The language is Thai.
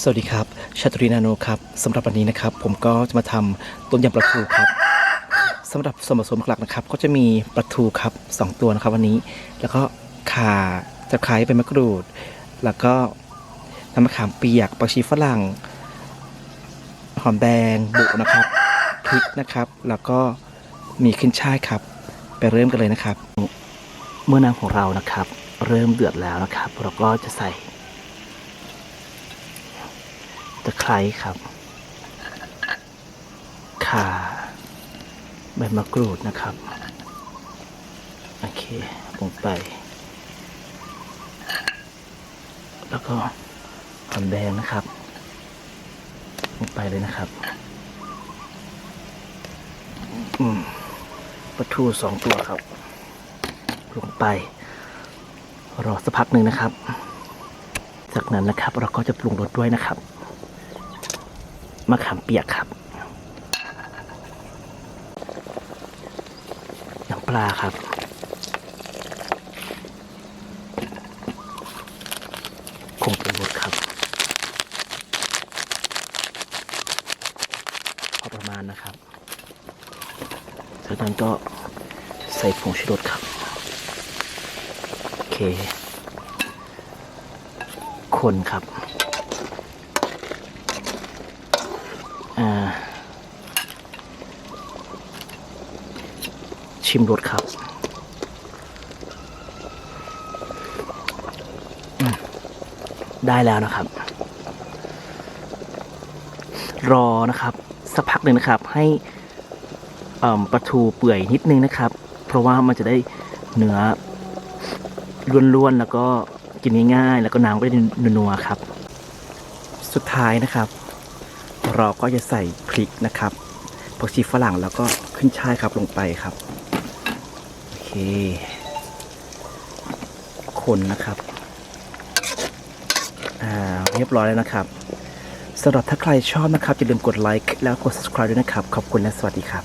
สวัสดีครับชาตรีนาโนครับสำหรับวันนี้นะครับ ผมก็จะมาทำต้มยำปลาทูครับสำหรับส่วนผสมหลักนะครับ ก็จะมีปลาทูครับสองตัวนะครับวันนี้ แล้วก็ข่าตะไคร้เป็นมะกรูด แล้วก็น้ำมะขามเปียกผักชีฝรั่งหอมแดงบุนะครับพริกนะครับ แล้วก็มีขึ้นช่ายครับ ไปเริ่มกันเลยนะครับ เมื่อน้ำของเรานะครับ เริ่มเดือดแล้วนะครับ เราก็จะใส่ ตะไคร้ครับข่าใบมะกรูดนะครับ โอเคลงไป แล้วก็หอมแดงนะครับลงไปเลยนะครับ อืมปลาทูสองตัวครับ ลงไป รอสักพักหนึ่งนะครับ จากนั้นนะครับเราก็จะปรุงรสด้วยนะครับ มะขามเปียกครับ น้ำปลาครับ คงปรุงรสครับพอประมาณนะครับจากนั้นก็ใส่ผงชูรสครับ โอเค คนครับ อ่า ชิมรสครับได้แล้วนะครับ รอนะครับ สักพักหนึ่งนะครับ ให้ปลาทูเปื่อยนิดนึงนะครับ เพราะว่ามันจะได้เนื้อล้วนๆแล้วก็กินง่ายๆ แล้วก็น้ำก็จะนัวๆครับ สุดท้ายนะครับ เราก็จะใส่พริกนะครับผักชีฝรั่งแล้วก็ขึ้นช่ายครับลงไปครับ โอเค คนนะครับ อ่า เรียบร้อยแล้วนะครับสำหรับถ้าใครชอบนะครับอย่าลืมกดไลค์แล้วกด subscribe ด้วยนะครับ ขอบคุณและสวัสดีครับ